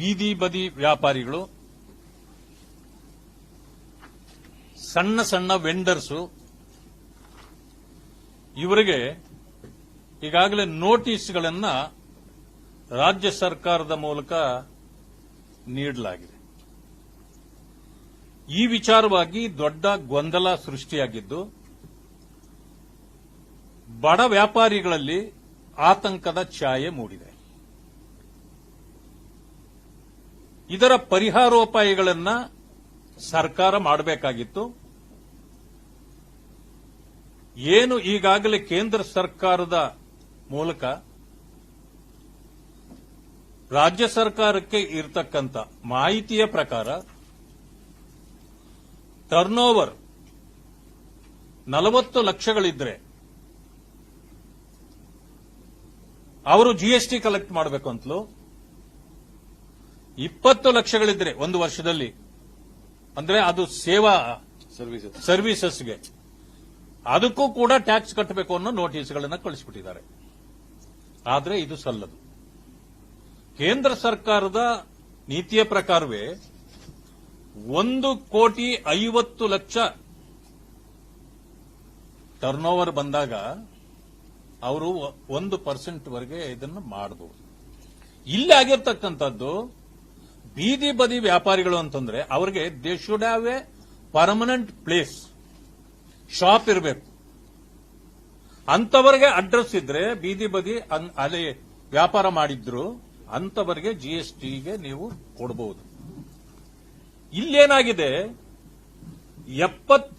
ಬೀದಿ ಬದಿ ವ್ಯಾಪಾರಿಗಳು, ಸಣ್ಣ ಸಣ್ಣ ವೆಂಡರ್ಸು ಇವರಿಗೆ ಈಗಾಗಲೇ ನೋಟಿಸ್ಗಳನ್ನ ರಾಜ್ಯ ಸರ್ಕಾರದ ಮೂಲಕ ನೀಡಲಾಗಿದೆ. ಈ ವಿಚಾರವಾಗಿ ದೊಡ್ಡ ಗೊಂದಲ ಸೃಷ್ಟಿಯಾಗಿದ್ದು, ಬಡ ವ್ಯಾಪಾರಿಗಳಲ್ಲಿ ಆತಂಕದ ಛಾಯೆ ಮೂಡಿದೆ. ಇದರ ಪರಿಹಾರೋಪಾಯಗಳನ್ನು ಸರ್ಕಾರ ಮಾಡಬೇಕಾಗಿತ್ತು. ಏನು ಈಗಾಗಲೇ ಕೇಂದ್ರ ಸರ್ಕಾರದ ಮೂಲಕ ರಾಜ್ಯ ಸರ್ಕಾರಕ್ಕೆ ಇರತಕ್ಕಂಥ ಮಾಹಿತಿಯ ಪ್ರಕಾರ ಟರ್ನ್ ಓವರ್ ನಲವತ್ತು ಲಕ್ಷಗಳಿದ್ರೆ ಅವರು ಜಿಎಸ್ಟಿ ಕಲೆಕ್ಟ್ ಮಾಡಬೇಕು ಅಂತಲೂ ಇಪ್ಪತ್ತು ಲಕ್ಷಗಳಿದ್ರೆ ಒಂದು ವರ್ಷದಲ್ಲಿ. ಅಂದ್ರೆ ಅದು ಸೇವಾ ಸರ್ವಿಸಸ್ ಸರ್ವಿಸಸ್ಗೆ. ಅದಕ್ಕೂ ಕೂಡ ಟ್ಯಾಕ್ಸ್ ಕಟ್ಟಬೇಕು ಅನ್ನೋ ನೋಟಿಸ್ಗಳನ್ನು ಕಳಿಸಿಬಿಟ್ಟಿದ್ದಾರೆ. ಆದರೆ ಇದು ಸಲ್ಲದು. ಕೇಂದ್ರ ಸರ್ಕಾರದ ನೀತಿಯ ಪ್ರಕಾರವೇ ಒಂದು ಕೋಟಿ ಐವತ್ತು ಲಕ್ಷ ಟರ್ನ್ ಓವರ್ ಬಂದಾಗ ಅವರು ಒಂದು ಪರ್ಸೆಂಟ್ವರೆಗೆ ಇದನ್ನು ಮಾಡಬಹುದು ಇಲ್ಲಿ ಆಗಿರ್ತಕ್ಕಂಥದ್ದು ಬೀದಿ ಬದಿ ವ್ಯಾಪಾರಿಗಳು ಅಂತಂದ್ರೆ ಅವರಿಗೆ they should have a permanent place shop ಇರಬೇಕು. ಅಂತವರಿಗೆ ಅಡ್ರೆಸ್ ಇದ್ರೆ ಬೀದಿ ಬದಿ ಅಲ್ಲಿ ವ್ಯಾಪಾರ ಮಾಡಿದ್ರು, ಅಂತವರಿಗೆ ಜಿಎಸ್ಟಿಗೆ ನೀವು ಕೊಡಬಹುದು ಇಲ್ಲೇನಾಗಿದೆ, ಎಪ್ಪತ್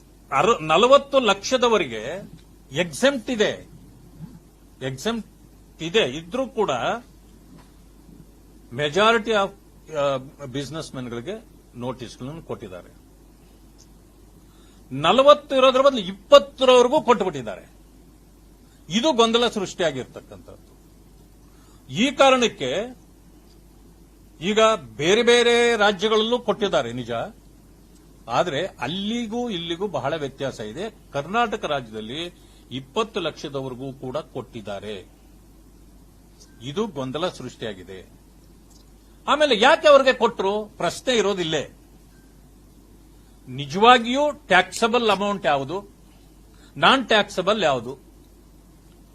ನಲವತ್ತು ಲಕ್ಷದವರೆಗೆ ಎಕ್ಸೆಂಪ್ಟ್ ಇದೆ. ಎಕ್ಸೆಂಪ್ಟ್ ಇದೆ. ಇದ್ರೂ ಕೂಡ ಮೆಜಾರಿಟಿ ಆಫ್ ಬಿಸಿನೆಸ್ ಮೆನ್ಗಳಿಗೆ ನೋಟಿಸ್ಗಳನ್ನು ಕೊಟ್ಟಿದ್ದಾರೆ. ನಲವತ್ತು ಇರೋದ್ರ ಬದಲು ಇಪ್ಪತ್ತರವರೆಗೂ ಕೊಟ್ಟುಬಿಟ್ಟಿದ್ದಾರೆ. ಇದು ಗೊಂದಲ ಸೃಷ್ಟಿಯಾಗಿರ್ತಕ್ಕಂಥದ್ದು. ಈ ಕಾರಣಕ್ಕೆ ಈಗ ಬೇರೆ ಬೇರೆ ರಾಜ್ಯಗಳಲ್ಲೂ ಕೊಟ್ಟಿದ್ದಾರೆ ನಿಜ. ಆದರೆ ಅಲ್ಲಿಗೂ ಇಲ್ಲಿಗೂ ಬಹಳ ವ್ಯತ್ಯಾಸ ಇದೆ. ಕರ್ನಾಟಕ ರಾಜ್ಯದಲ್ಲಿ ಇಪ್ಪತ್ತು ಲಕ್ಷದವರೆಗೂ ಕೂಡ ಕೊಟ್ಟಿದ್ದಾರೆ. ಇದು ಗೊಂದಲ ಸೃಷ್ಟಿಯಾಗಿದೆ. ಆಮೇಲೆ ಯಾಕೆ ಅವರಿಗೆ ಕೊಟ್ಟರು ಪ್ರಶ್ನೆ ಇರೋದಿಲ್ಲೇ. ನಿಜವಾಗಿಯೂ ಟ್ಯಾಕ್ಸಬಲ್ ಅಮೌಂಟ್ ಯಾವುದು? ನಾನ್ ಟ್ಯಾಕ್ಸಬಲ್ ಯಾವುದು?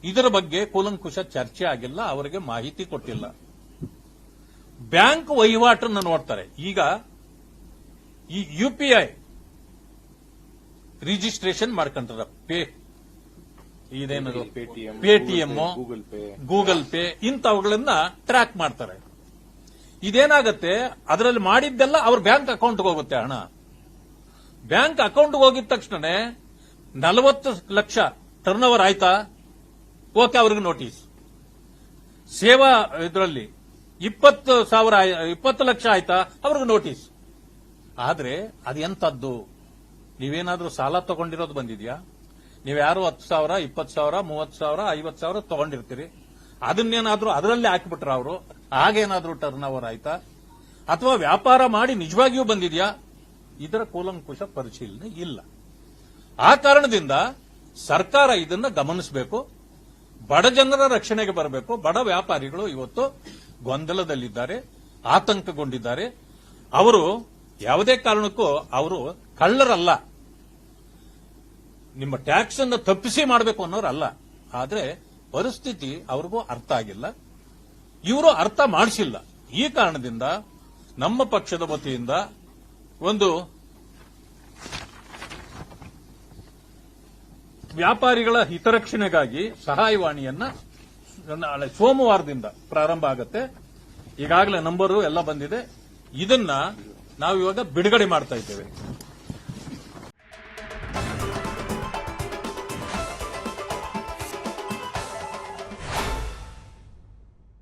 ಇದರ ಬಗ್ಗೆ ಕೂಲಂಕುಶ ಚರ್ಚೆ ಆಗಿಲ್ಲ ಅವರಿಗೆ ಮಾಹಿತಿ ಕೊಟ್ಟಿಲ್ಲ. ಬ್ಯಾಂಕ್ ವಹಿವಾಟನ್ನು ನೋಡ್ತಾರೆ. ಈಗ ಈ ಯುಪಿಐ ರಿಜಿಸ್ಟ್ರೇಷನ್ ಮಾಡ್ಕೊಂಡ್ರ pay ಇದೇನದು? Paytm Paytm Google pay Google pay. ಇಂಥವುಗಳನ್ನ track ಮಾಡ್ತಾರೆ. ಇದೇನಾಗತ್ತೆ? ಅದರಲ್ಲಿ ಮಾಡಿದ್ದೆಲ್ಲ ಅವ್ರ ಬ್ಯಾಂಕ್ ಅಕೌಂಟ್ಗೆ ಹೋಗುತ್ತೆ ಹಣ ಬ್ಯಾಂಕ್ ಅಕೌಂಟ್ಗೆ ಹೋಗಿದ ತಕ್ಷಣ ನಲವತ್ತು ಲಕ್ಷ ಟರ್ನ್ ಓವರ್ ಆಯ್ತಾ? ಓಕೆ, ಅವ್ರಿಗೆ ನೋಟಿಸ್ ಸೇವಾ ಇದರಲ್ಲಿ ಇಪ್ಪತ್ತು ಸಾವಿರ ಇಪ್ಪತ್ತು ಲಕ್ಷ ಆಯ್ತಾ? ಅವ್ರಿಗೆ ನೋಟಿಸ್ ಆದ್ರೆ ಅದೆಂತದ್ದು ನೀವೇನಾದ್ರೂ ಸಾಲ ತಗೊಂಡಿರೋದು ಬಂದಿದ್ಯಾ? ನೀವ್ಯಾರು ಹತ್ತು ಸಾವಿರ, ಇಪ್ಪತ್ತು ಸಾವಿರ, ಮೂವತ್ತು ಸಾವಿರ, ಐವತ್ತು ಸಾವಿರ ತಗೊಂಡಿರ್ತೀರಿ. ಅದನ್ನೇನಾದ್ರೂ ಅದರಲ್ಲಿ ಹಾಕಿಬಿಟ್ರ ಅವರು? ಆಗೇನಾದ್ರೂ ಟರ್ನ್ ಓವರ್ ಆಯ್ತಾ? ಅಥವಾ ವ್ಯಾಪಾರ ಮಾಡಿ ನಿಜವಾಗಿಯೂ ಬಂದಿದೆಯಾ? ಇದರ ಕೂಲಂಕುಶ ಪರಿಶೀಲನೆ ಇಲ್ಲ. ಆ ಕಾರಣದಿಂದ ಸರ್ಕಾರ ಇದನ್ನ ಗಮನಿಸಬೇಕು. ಬಡ ಜನರ ರಕ್ಷಣೆಗೆ ಬರಬೇಕು. ಬಡ ವ್ಯಾಪಾರಿಗಳು ಇವತ್ತು ಗೊಂದಲದಲ್ಲಿದ್ದಾರೆ, ಆತಂಕಗೊಂಡಿದ್ದಾರೆ. ಅವರು ಯಾವುದೇ ಕಾರಣಕ್ಕೂ ಅವರು ಕಳ್ಳರಲ್ಲ. ನಿಮ್ಮ ಟ್ಯಾಕ್ಸ್ ಅನ್ನು ತಪ್ಪಿಸಿ ಮಾಡಬೇಕು ಅನ್ನೋರಲ್ಲ. ಆದರೆ ಪರಿಸ್ಥಿತಿ ಅವ್ರಿಗೂ ಅರ್ಥ ಆಗಿಲ್ಲ. ಇವರು ಅರ್ಥ ಮಾಡಿಸಿಲ್ಲ. ಈ ಕಾರಣದಿಂದ ನಮ್ಮ ಪಕ್ಷದ ವತಿಯಿಂದ ಒಂದು ವ್ಯಾಪಾರಿಗಳ ಹಿತರಕ್ಷಣೆಗಾಗಿ ಸಹಾಯವಾಣಿಯನ್ನ ನಾಳೆ ಸೋಮವಾರದಿಂದ ಪ್ರಾರಂಭ ಆಗುತ್ತೆ. ಈಗಾಗಲೇ ನಂಬರು ಎಲ್ಲ ಬಂದಿದೆ. ಇದನ್ನ ನಾವು ಇವಾಗ ಬಿಡುಗಡೆ ಮಾಡ್ತಾ ಇದ್ದೇವೆ.